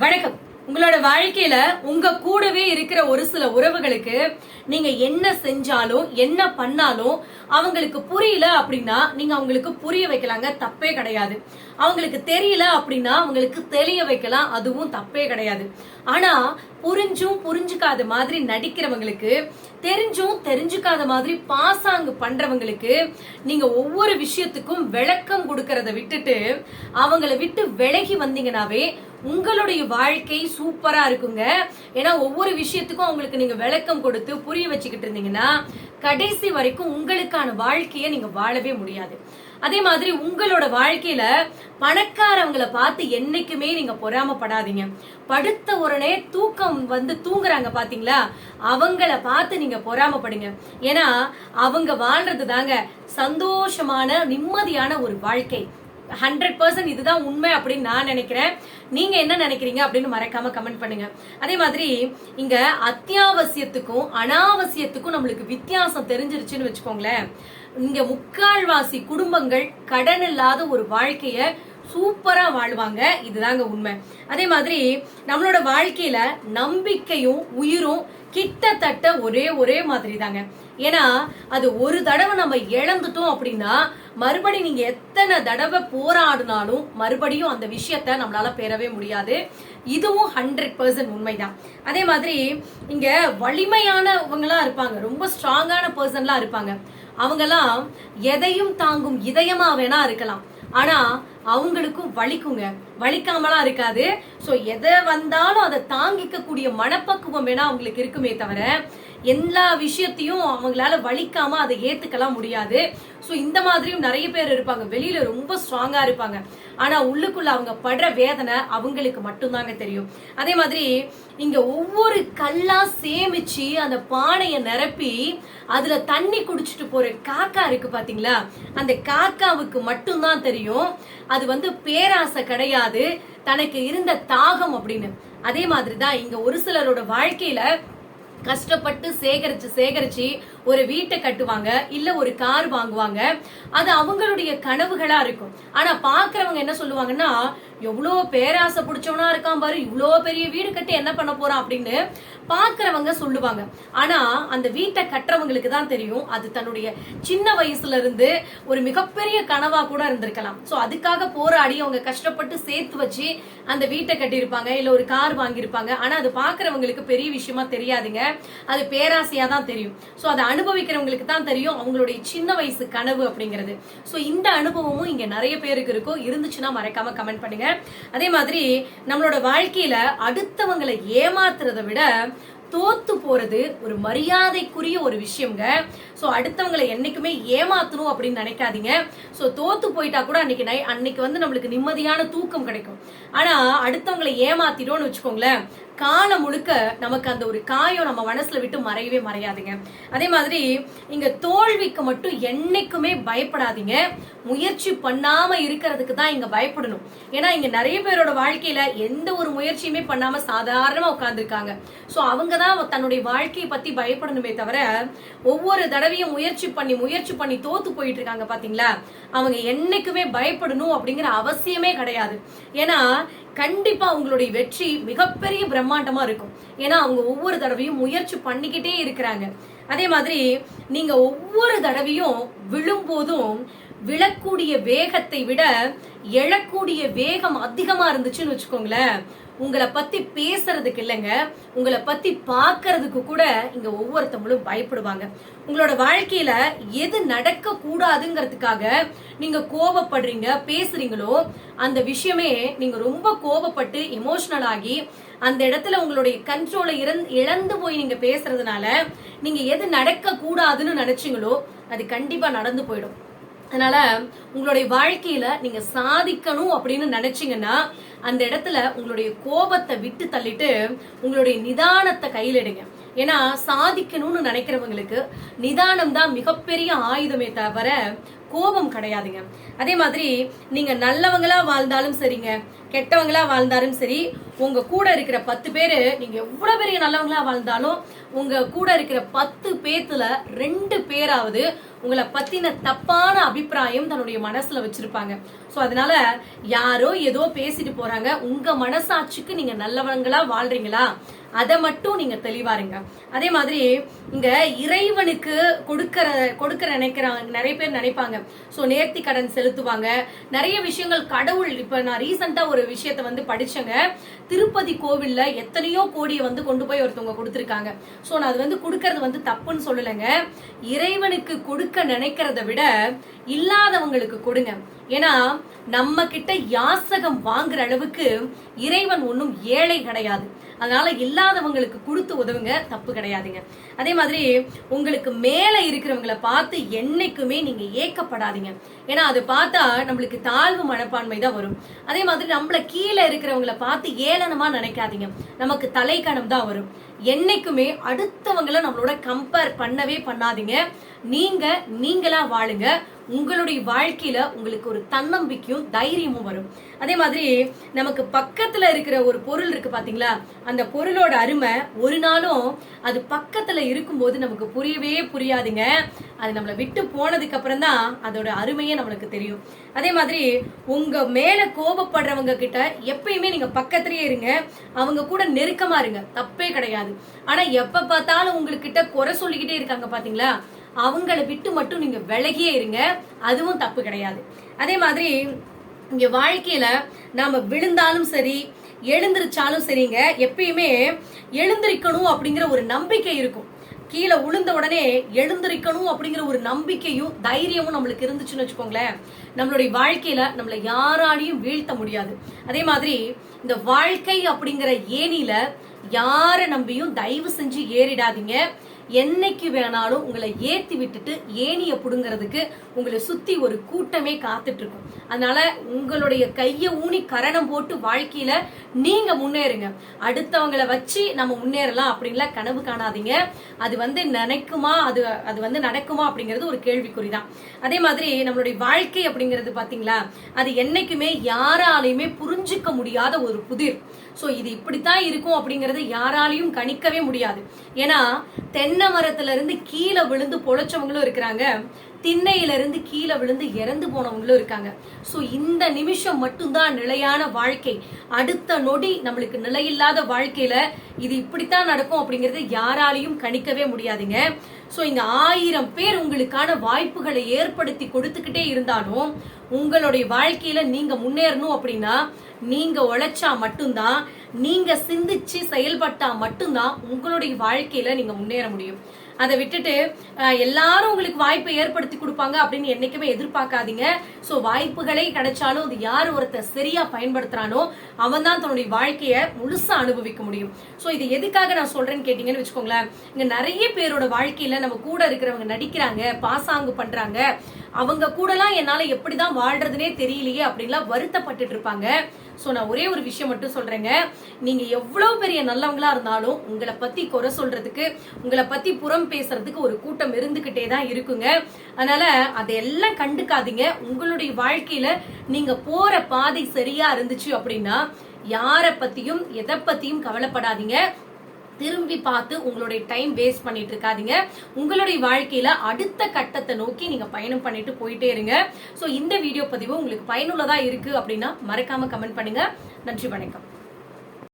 வணக்கம். உங்களோட வாழ்க்கையில உங்க கூடவே இருக்கிற ஒரு சில உறவுகளுக்கு நீங்க என்ன செஞ்சாலும் என்ன பண்ணாலும் அவங்களுக்கு புரியல அப்படின்னா நீங்க அவங்களுக்கு புரிய வைக்கலாங்க. தப்பே கிடையாது. அவங்களுக்கு தெரியல அப்படின்னா அவங்களுக்கு தெளிய வைக்கலாம். அதுவும் தப்பே கிடையாது. ஆனா புரிஞ்சும் புரிஞ்சுக்காத மாதிரி நடிக்கிறவங்களுக்கு தெரிஞ்சும் தெரிஞ்சுக்காத மாதிரி பாசாங்கு பண்றவங்களுக்கு நீங்க ஒவ்வொரு விஷயத்துக்கும் விளக்கம் கொடுக்கறத விட்டுட்டு அவங்கள விட்டு விலகி வந்தீங்கன்னாவே உங்களுடைய வாழ்க்கை சூப்பரா இருக்குங்க. ஏன்னா ஒவ்வொரு விஷயத்துக்கும் அவங்களுக்கு நீங்க விளக்கம் கொடுத்து புரிய வச்சுக்கிட்டு இருந்தீங்கன்னா கடைசி வரைக்கும் உங்களுக்கான வாழ்க்கையை நீங்க வாழவே முடியாது. அதே மாதிரி உங்களோட வாழ்க்கையில பணக்காரவங்களை பார்த்து என்னைக்குமே நீங்க பொறாமப்படாதீங்க. படுத்த உடனே தூக்கம் வந்து தூங்குறாங்க பாத்தீங்களா? அவங்கள பார்த்து நீங்க பொறாமப்படுங்க. ஏன்னா அவங்க வாழ்றது தாங்க சந்தோஷமான நிம்மதியான ஒரு வாழ்க்கை. ஹண்ட்ரட் பர்சன்ட் இதுதான் உண்மை அப்படின்னு நான் நினைக்கிறேன். நீங்க என்ன நினைக்கிறீங்க அப்படின்னு மறக்காம கமெண்ட் பண்ணுங்க. அதே மாதிரி இங்க அத்தியாவசியத்துக்கும் அனாவசியத்துக்கும் நம்மளுக்கு வித்தியாசம் தெரிஞ்சிருச்சுன்னு வச்சுக்கோங்களேன். இங்க முக்கால்வாசி குடும்பங்கள் கடன் இல்லாத ஒரு வாழ்க்கைய சூப்பரா வாழ்வாங்க. இதுதாங்க உண்மை. அதே மாதிரி நம்மளோட வாழ்க்கையில நம்பிக்கையும் உயிரும் கிட்டத்தட்ட ஒரே ஒரே மாதிரி தாங்க ஏன்னா அது ஒரு தடவை நம்ம இழந்துட்டோம் அப்படின்னா மறுபடி நீங்க எத்தனை தடவை போராடினாலும் மறுபடியும் அந்த விஷயத்த நம்மளால பெறவே முடியாது. இதுவும் ஹண்ட்ரட் பர்சன்ட் உண்மைதான். அதே மாதிரி இங்க வலிமையானவங்களா இருப்பாங்க. ரொம்ப ஸ்ட்ராங்கான பர்சன்லாம் இருப்பாங்க. அவங்கெல்லாம் எதையும் தாங்கும் இதயமா வேணா இருக்கலாம். ஆனா அவங்களுக்கும் வலிக்குங்க. வலிக்காமலாம் இருக்காது. ஸோ எதை வந்தாலும் அதை தாங்கிக்க கூடிய மனப்பக்குவம் வேணா அவங்களுக்கு இருக்குமே தவிர எல்லா விஷயத்தையும் அவங்களால வலிக்காம அதை ஏத்துக்கலாம் முடியாது. ஸோ இந்த மாதிரியும் நிறைய பேர் இருப்பாங்க. வெளியில ரொம்ப ஸ்ட்ராங்கா இருப்பாங்க. ஆனா உள்ளுக்குள்ள அவங்க படுற வேதனை அவங்களுக்கு மட்டும்தாங்க தெரியும். அதே மாதிரி இங்க ஒவ்வொரு கல்லா சேமிச்சு அந்த பானையை நிரப்பி அதுல தண்ணி குடிச்சிட்டு போற காக்கா இருக்கு பாத்தீங்களா? அந்த காக்காவுக்கு மட்டும்தான் தெரியும். அது வந்து பேராசை கிடையாது. தனக்கு இருந்த தாகம் அப்படின்னு. அதே மாதிரிதான் இங்க ஒரு சிலரோட வாழ்க்கையில கஷ்டப்பட்டு சேகரிச்சு சேகரிச்சு ஒரு வீட்டை கட்டுவாங்க இல்ல ஒரு கார் வாங்குவாங்க. அது அவங்களுடைய கனவுகளா இருக்கும். ஆனா பாக்குறவங்க என்ன சொல்லுவாங்கன்னா எவ்வளோ பேராசை பிடிச்சவனா இருக்கான் பாரு இவ்வளோ பெரிய வீடு கட்டி என்ன பண்ண போறான் அப்படின்னு பாக்குறவங்க சொல்லுவாங்க. ஆனா அந்த வீட்டை கட்டுறவங்களுக்கு தான் தெரியும். அது தன்னுடைய சின்ன வயசுல இருந்து ஒரு மிகப்பெரிய கனவா கூட இருந்திருக்கலாம். ஸோ அதுக்காக போராடி அவங்க கஷ்டப்பட்டு சேர்த்து வச்சு அந்த வீட்டை கட்டியிருப்பாங்க இல்ல ஒரு கார் வாங்கியிருப்பாங்க. ஆனா அது பாக்குறவங்களுக்கு பெரிய விஷயமா தெரியாதுங்க. அது பேராசையா தான் தெரியும். ஸோ அதை அனுபவிக்கிறவங்களுக்கு தான் தெரியும் அவங்களுடைய சின்ன வயசு கனவு அப்படிங்கிறது. ஸோ இந்த அனுபவமும் இங்க நிறைய பேருக்கு இருக்கும். இருந்துச்சுன்னா மறக்காம கமெண்ட் பண்ணுங்க. அதே மாதிரி நம்மளோட வாழ்க்கையில அடுத்தவங்களை ஏமாத்துறதை விட தோத்து போறது ஒரு மரியாதைக்குரிய ஒரு விஷயம்ங்க. ஸோ அடுத்தவங்களை என்னைக்குமே ஏமாத்தணும் அப்படின்னு நினைக்காதீங்க. ஸோ தோத்து போயிட்டா கூட அன்னைக்கு நை அன்னைக்கு வந்து நம்மளுக்கு நிம்மதியான தூக்கம் கிடைக்கும். ஆனா அடுத்தவங்களை ஏமாத்திட்டோம்னு வச்சுக்கோங்களேன். காலம் முழுக்க நமக்கு அந்த ஒரு காயம் நம்ம மனசுல விட்டு மறையவே மறையாதுங்க. அதே மாதிரி இங்க தோல்விக்கு மட்டும் என்னைக்குமே பயப்படாதீங்க. முயற்சி பண்ணாம இருக்கிறதுக்கு தான் இங்க பயப்படணும். ஏன்னா இங்க நிறைய பேரோட வாழ்க்கையில எந்த ஒரு முயற்சியுமே பண்ணாம சாதாரணமா உட்கார்ந்துருக்காங்க. சோ அவங்க தான் தன்னுடைய வாழ்க்கையை பத்தி பயப்படணுமே தவிர ஒவ்வொரு தடவையும் முயற்சி பண்ணி முயற்சி பண்ணி தோத்து போயிட்டு இருக்காங்க பாத்தீங்களா? அவங்க என்னைக்குமே பயப்படணும் அப்படிங்கிற அவசியமே கிடையாது. ஏன்னா கண்டிப்பா அவங்களுடைய வெற்றி மிகப்பெரிய பிரம்மாண்டமா இருக்கும். ஏன்னா அவங்க ஒவ்வொரு தடவையும் முயற்சி பண்ணிக்கிட்டே இருக்கிறாங்க. அதே மாதிரி நீங்க ஒவ்வொரு தடவையும் விழும்போதும் விழக்கூடிய வேகத்தை விட எழக்கூடிய வேகம் அதிகமா இருந்துச்சுன்னு வச்சுக்கோங்களேன். உங்களை பத்தி பேசுறதுக்கு இல்லைங்க. உங்களை பத்தி பாக்குறதுக்கு கூட இங்க ஒவ்வொருத்தவங்களும் பயப்படுவாங்க. உங்களோட வாழ்க்கையில எது நடக்க கூடாதுங்கிறதுக்காக நீங்க கோபப்படுறீங்க பேசுறீங்களோ அந்த விஷயமே நீங்க ரொம்ப கோபப்பட்டு எமோஷனல் ஆகி அந்த இடத்துல உங்களுடைய கண்ட்ரோலை இழந்து போய் நீங்க பேசுறதுனால நீங்க எது நடக்க கூடாதுன்னு நினைச்சீங்களோ அது கண்டிப்பா நடந்து போயிடும். அதனால உங்களுடைய வாழ்க்கையில நீங்க சாதிக்கணும் அப்படின்னு நினைச்சீங்கன்னா அந்த இடத்துல உங்களுடைய கோபத்தை விட்டு தள்ளிட்டு உங்களுடைய நிதானத்தை கையில் எடுங்க. ஏன்னா சாதிக்கணும்னு நினைக்கிறவங்களுக்கு நிதானம் தான் மிகப்பெரிய ஆயுதமே தவிர கோபம் கிடையாதுங்க. அதே மாதிரி நீங்க நல்லவங்களா வாழ்ந்தாலும் சரிங்க கெட்டவங்களா வாழ்ந்தாலும் சரி உங்க கூட இருக்கிற பத்து பேரு நீங்க எவ்வளவு பெரிய நல்லவங்களா வாழ்ந்தாலும் உங்க கூட இருக்கிற பத்து பேத்துல ரெண்டு பேராவது உங்களை பத்தின தப்பான அபிப்பிராயம் தன்னுடைய மனசுல வச்சிருப்பாங்க. சோ அதனால யாரோ ஏதோ பேசிட்டு போறாங்க. உங்க மனசாட்சிக்கு நீங்க நல்லவங்களா வாழ்றீங்களா? அதை மட்டும் நீங்க தெளிவாருங்க அதே மாதிரி இங்க இறைவனுக்கு கொடுக்கற கொடுக்கற நினைக்கிறாங்க நிறைய பேர் நினைப்பாங்க. சோ நேர்த்தி கடன் செலுத்துவாங்க. நிறைய விஷயங்கள் கடவுள் இப்ப நான் ரீசெண்டா ஒரு விஷயத்த வந்து படிச்சேங்க. திருப்பதி கோவில்ல எத்தனையோ கோடியை வந்து கொண்டு போய் ஒருத்தவங்க கொடுத்துருக்காங்க. சோ நான் அது வந்து கொடுக்கறது வந்து தப்புன்னு சொல்லலைங்க. இறைவனுக்கு கொடுக்க நினைக்கிறத விட இல்லாதவங்களுக்கு கொடுங்க. ஏன்னா நம்ம கிட்ட யாசகம் வாங்குற அளவுக்கு இறைவன் ஒன்றும் ஏழை கிடையாது. அதனால இல்லாதவங்களுக்கு கொடுத்து உதவுங்க தப்பு கிடையாதுங்க. அதே மாதிரி உங்களுக்கு மேல இருக்கிறவங்கள பார்த்து என்னைக்குமே நீங்க ஏக்கப்படாதீங்க. ஏன்னா அது பார்த்தா நம்மளுக்கு தாழ்வு மனப்பான்மை தான் வரும். அதே மாதிரி நம்மள கீழே இருக்கிறவங்கள பார்த்து ஏளனமா நினைக்காதீங்க. நமக்கு தலைக்கணம் தான் வரும். என்னைக்குமே அடுத்தவங்கள நம்மளோட கம்பேர் பண்ணவே பண்ணாதீங்க. நீங்க நீங்களா வாழுங்க. உங்களுடைய வாழ்க்கையில உங்களுக்கு ஒரு தன்னம்பிக்கையும் தைரியமும் வரும். அதே மாதிரி நமக்கு பக்கத்துல இருக்கிற ஒரு பொருள் இருக்கு பாத்தீங்களா? அந்த பொருளோட அருமை ஒரு நாளும் அது பக்கத்துல இருக்கும்போது நமக்கு புரியவே புரியாதுங்க. அது நம்மளை விட்டு போனதுக்கு அப்புறம் தான் அதோட அருமையே நம்மளுக்கு தெரியும். அதே மாதிரி உங்க மேல கோபப்படுறவங்க கிட்ட எப்பயுமே நீங்க பக்கத்திலேயே இருங்க. அவங்க கூட நெருக்கமா இருங்க. தப்பே கிடையாது. ஆனா எப்ப பார்த்தாலும் உங்ககிட்ட குறை சொல்லிக்கிட்டே இருக்காங்க பாத்தீங்களா? அவங்கள விட்டு மட்டும் நீங்க விலகியே இருங்க. அதுவும் தப்பு கிடையாது. அதே மாதிரி இங்க வாழ்க்கையில நாம விழுந்தாலும் சரி எழுந்திருச்சாலும் சரிங்க எப்பயுமே எழுந்திருக்கணும் அப்படிங்கிற ஒரு நம்பிக்கை இருக்கும். கீழே உளுந்த உடனே எழுந்திருக்கணும் அப்படிங்கிற ஒரு நம்பிக்கையும் தைரியமும் நம்மளுக்கு இருந்துச்சுன்னு வச்சுக்கோங்களேன். நம்மளுடைய வாழ்க்கையில நம்மளை யாராலையும் வீழ்த்த முடியாது. அதே மாதிரி இந்த வாழ்க்கை அப்படிங்கிற ஏனில யாரை நம்பியும் தயவு செஞ்சு ஏறிடாதீங்க. என்னைக்கு வேணாலும் உங்களை ஏத்தி விட்டுட்டு ஏனிய புடுங்கிறதுக்கு உங்களை சுத்தி ஒரு கூட்டமே காத்துட்டு இருக்கும். அதனால உங்களுடைய கைய ஊனி கரணம் போட்டு வாழ்க்கையில நீங்க முன்னேறுங்க. அடுத்தவங்களை வச்சு நம்ம முன்னேறலாம் அப்படின்லாம் கனவு காணாதீங்க. அது வந்து நினைக்குமா? அது அது வந்து நடக்குமா அப்படிங்கிறது ஒரு கேள்விக்குறிதான். அதே மாதிரி நம்மளுடைய வாழ்க்கை அப்படிங்கிறது பாத்தீங்களா? அது என்னைக்குமே யாராலையுமே புரிஞ்சுக்க முடியாத ஒரு புதிர். சோ இது இப்படித்தான் இருக்கும் அப்படிங்கறது யாராலையும் கணிக்கவே முடியாது. ஏன்னா தென்னை மரத்துல இருந்து கீழே விழுந்து பொழைச்சவங்களும் இருக்கிறாங்க. திண்ணையிலிருந்து கீழே விழுந்து இறந்து போனவங்களும் இருக்காங்க. ஸோ இந்த நிமிஷம் மட்டும்தான் நிலையான வாழ்க்கை. அடுத்த நொடி நம்மளுக்கு நிலையில்லாத வாழ்க்கையில இது இப்படித்தான் நடக்கும் அப்படிங்கறத யாராலையும் கணிக்கவே முடியாதுங்க. ஸோ இங்க ஆயிரம் பேர் உங்களுக்கான வாய்ப்புகளை ஏற்படுத்தி கொடுத்துக்கிட்டே இருந்தாலும் உங்களுடைய வாழ்க்கையில நீங்க முன்னேறணும் அப்படின்னா நீங்க உழைச்சா மட்டும்தான் நீங்க சிந்திச்சு செயல்பட்டா மட்டும்தான் உங்களுடைய வாழ்க்கையில நீங்க முன்னேற முடியும். அதை விட்டுட்டு எல்லாரும் உங்களுக்கு வாய்ப்பை ஏற்படுத்தி கொடுப்பாங்க அப்படின்னு என்னைக்குமே எதிர்பார்க்காதீங்க. ஸோ வாய்ப்புகளே கிடைச்சாலும் அது யார் ஒருத்தர் சரியா பயன்படுத்துறானோ அவன் தான் தன்னுடைய வாழ்க்கையை முழுசா அனுபவிக்க முடியும். ஸோ இது எதுக்காக நான் சொல்றேன்னு கேட்டீங்கன்னு வச்சுக்கோங்களேன். இங்க நிறைய பேரோட வாழ்க்கையில நம்ம கூட இருக்கிறவங்க நடிக்கிறாங்க பாசாங்கு பண்றாங்க. அவங்க கூடலாம் என்னால எப்படிதான் வாழ்றதுனே தெரியலையே அப்படின்லாம் வருத்தப்பட்டுட்டு இருப்பாங்க. சோ நான் ஒரே ஒரு விஷயம் மட்டும் சொல்றேங்க. நீங்க எவ்வளவு பெரிய நல்லவங்களா இருந்தாலும் உங்களை பத்தி குறை சொல்றதுக்கு உங்களை பத்தி புறம் பேசுறதுக்கு ஒரு கூட்டம் இருந்துகிட்டே தான் இருக்குங்க. அதனால அதையெல்லாம் கண்டுக்காதீங்க. உங்களுடைய வாழ்க்கையில நீங்க போற பாதை சரியா இருந்துச்சு அப்படின்னா யாரை பத்தியும் எதை பத்தியும் கவலைப்படாதீங்க. திரும்பி பார்த்து உங்களுடைய டைம் வேஸ்ட் பண்ணிட்டு இருக்காதீங்க. உங்களுடைய வாழ்க்கையில அடுத்த கட்டத்தை நோக்கி நீங்க பயணம் பண்ணிட்டு போயிட்டே இருங்க. ஸோ இந்த வீடியோ பதிவு உங்களுக்கு பயனுள்ளதா இருக்கு அப்படின்னா மறக்காம கமெண்ட் பண்ணுங்க. நன்றி வணக்கம்.